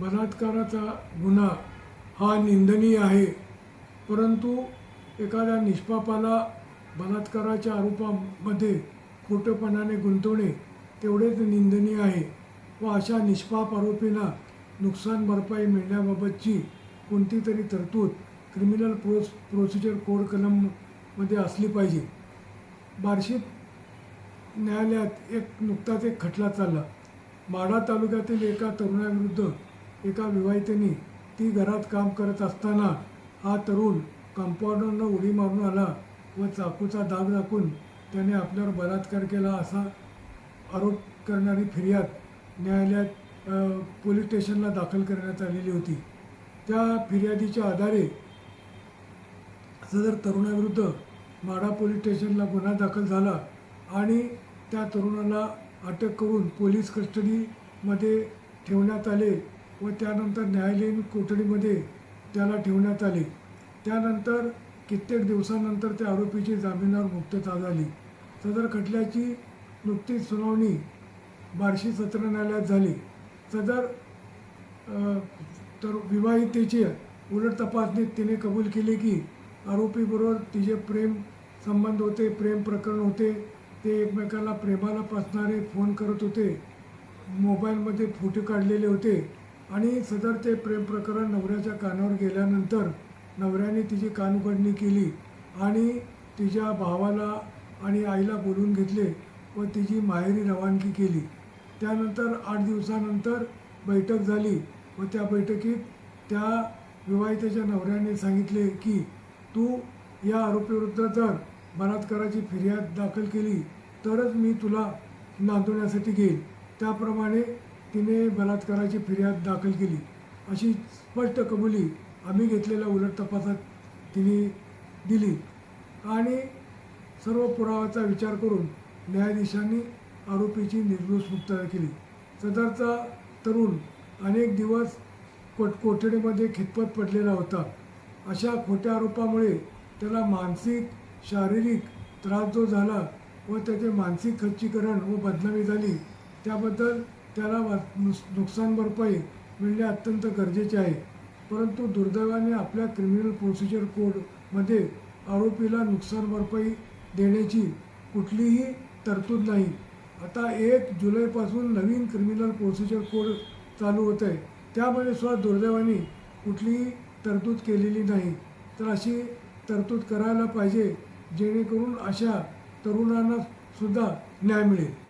बलात्काराचा गुन्हा हा निंदनीय आहे. परंतु एखाद्या निष्पापाला बलात्काराच्या आरोपामध्ये खोटेपणाने गुंतवणे तेवढेच निंदनीय आहे व अशा निष्पाप आरोपींना नुकसान भरपाई मिळण्याबाबतची कोणती तरी तरतूद क्रिमिनल प्रोस प्रोसिजर कोड कलममध्ये असली पाहिजे. बार्शीत न्यायालयात एक नुकताच एक खटला चालला. माढा तालुक्यातील एका तरुणाविरुद्ध एका विवाहितेने ती घरात काम करत असताना हा तरुण कंपाऊंडरनं उडी मारून आला व चाकूचा दाग दाखवून त्याने आपल्यावर बलात्कार केला असा आरोप करणारी फिर्याद न्यायालयात पोलीस स्टेशनला दाखल करण्यात आलेली होती. त्या फिर्यादीच्या आधारे सदर तरुणाविरुद्ध माडा पोलीस स्टेशनला गुन्हा दाखल झाला आणि त्या तरुणाला अटक करून पोलीस कस्टडीमध्ये ठेवण्यात आले. व त्यानंतर न्यायालयीन कोठडीमध्ये त्याला ठेवण्यात आले. त्यानंतर कित्येक दिवसानंतर त्या आरोपीची जामिनावर मुक्तता झाली. सदर खटल्याची नुकतीच सुनावणी बार्शी सत्र न्यायालयात झाली. सदर तर विवाहितेची उलट तपासणीत तिने कबूल केले की आरोपीबरोबर तिचे प्रेम संबंध होते प्रेम प्रकरण होते. ते एकमेकाला प्रेमाला पासणारे फोन करत होते. मोबाईलमध्ये फोटो काढलेले होते. आणि सदर ते प्रेम प्रकरण नवऱ्याच्या कानावर गेल्यानंतर नवऱ्याने तिची कानउघडणी केली आणि तिच्या भावाला आणि आईला बोलून घेतले व तिची माहेरी रवानगी केली. त्यानंतर आठ दिवसानंतर बैठक झाली व त्या बैठकीत त्या विवाहितेच्या नवऱ्याने सांगितले की तू या आरोपीविरुद्ध जर बलात्काराची फिर्याद दाखल केली तरच मी तुला नांदवण्यासाठी घेईन त्याप्रमाणे तिने बलात्काराची फिर्याद दाखल केली. अशी स्पष्ट कबुली आम्ही घेतलेल्या उलट तपासात तिने दिली. आणि सर्व पुराव्याचा विचार करून न्यायाधीशांनी आरोपीची निर्दोष मुक्तता केली. सदरचा तरुण अनेक दिवस कोट कोठडीमध्ये खितपत पडलेला होता. अशा खोट्या आरोपामुळे त्याला मानसिक शारीरिक त्रास जो झाला व त्याचे मानसिक खच्चीकरण व बदनामी झाली त्याबद्दल त्याला नुकसान भरपाई मिळणे अत्यंत गरजेचे आहे. परंतु दुर्दैवाने आपल्या क्रिमिनल प्रोसिजर कोडमध्ये आरोपीला नुकसान भरपाई देण्याची कुठलीही तरतूद नाही. आता एक जुलैपासून नवीन क्रिमिनल प्रोसिजर कोड चालू होत आहे. त्यामध्ये सुद्धा दुर्दैवाने कुठलीही तरतूद केलेली नाही. तर अशी तरतूद करायला पाहिजे जेणेकरून अशा तरुणांना सुद्धा न्याय मिळेल.